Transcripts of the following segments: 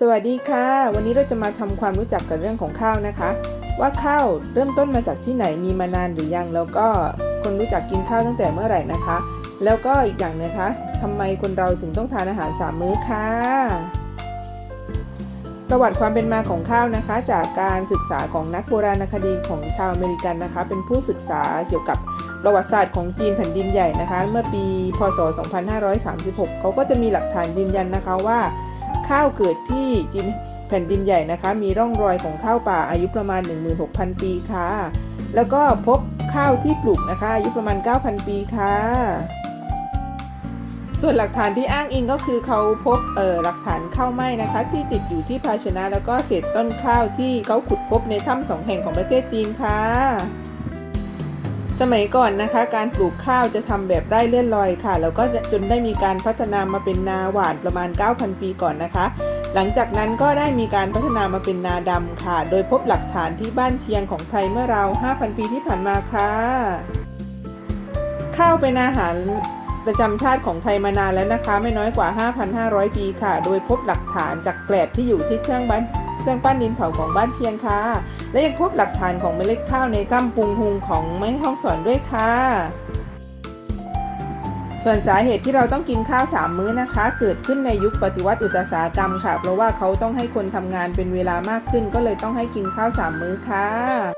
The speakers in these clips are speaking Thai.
สวัสดีค่ะ วันนี้เราจะมาทำความรู้จักกับเรื่องของข้าวนะคะ ว่าข้าวเริ่มต้นมาจากที่ไหนมีมานานหรือยัง แล้วก็คนรู้จักกินข้าวตั้งแต่เมื่อไหร่นะคะ แล้วก็อีกอย่างนะคะทำไมคนเราถึงต้องทานอาหารสามมื้อค่ะ ประวัติความเป็นมาของข้าวนะคะ จากการศึกษาของนักโบราณคดีของชาวอเมริกันนะคะ เป็นผู้ศึกษาเกี่ยวกับประวัติศาสตร์ของจีนแผ่นดินใหญ่นะคะ เมื่อปี พศ 2536 เขาก็จะมีหลักฐานยืนยันนะคะว่า ข้าวเกิดที่จีนแผ่นดินใหญ่นะคะ มีร่องรอยของข้าวป่าอายุประมาณ 16,000 ปีค่ะ แล้วก็พบข้าวที่ปลูกนะคะอายุประมาณ 9,000 ปีค่ะ ส่วนหลักฐานที่อ้างอิงก็คือเขาพบเอ่อหลักฐานข้าวไหม้นะคะ ที่ติดอยู่ที่ภาชนะแล้วก็เศษต้นข้าวที่เขาขุดพบในถ้ำสองแห่งของประเทศจีนค่ะ สมัยก่อนนะคะ การปลูกข้าวจะทำแบบไร่เลื่อนลอยค่ะ แล้วก็จนได้มีการพัฒนามาเป็นนาหวานประมาณ 9,000 ปีก่อนนะคะ หลังจากนั้นก็ได้มีการพัฒนามาเป็นนาดำค่ะ โดยพบหลักฐานที่บ้านเชียงของไทยเมื่อราว 5,000 ปีที่ผ่านมาค่ะ ข้าวเป็นอาหารประจำชาติของไทยมานานแล้วนะคะ ไม่น้อยกว่า 5,500 ปีค่ะ โดยพบหลักฐานจากแกลบที่อยู่ที่เครื่องบ้านเครื่องปั้นดินเผาของบ้านเชียงค่ะ และยังพบหลักฐานของเมล็ดข้าวในถ้ำปุงหุงของแม่ห้องสอนด้วยค่ะ ส่วนสาเหตุที่เราต้องกินข้าว 3 มื้อนะคะ เกิดขึ้นในยุคปฏิวัติอุตสาหกรรมค่ะ เพราะว่าเขาต้องให้คนทำงานเป็นเวลามากขึ้น ก็เลยต้องให้กินข้าว 3 มื้อค่ะ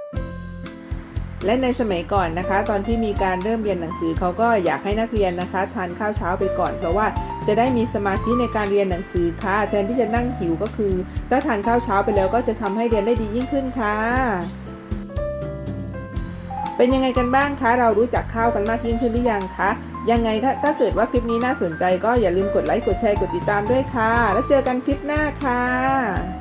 และในสมัยก่อนนะคะ ตอนที่มีการเริ่มเรียนหนังสือเขาก็อยากให้นักเรียนนะคะทานข้าวเช้าไปก่อน เพราะว่าจะได้มีสมาธิในการเรียนหนังสือค่ะ แทนที่จะนั่งหิวก็คือ ถ้าทานข้าวเช้าไปแล้วก็จะทำให้เรียนได้ดียิ่งขึ้นค่ะ เป็นยังไงกันบ้างคะ เรารู้จักข้าวกันมากยิ่งขึ้นหรือยังคะ ยังไงถ้าถ้าเกิดว่าคลิปนี้น่าสนใจก็อย่าลืมกดไลค์กดแชร์กดติดตามด้วยค่ะ แล้วเจอกันคลิปหน้าค่ะ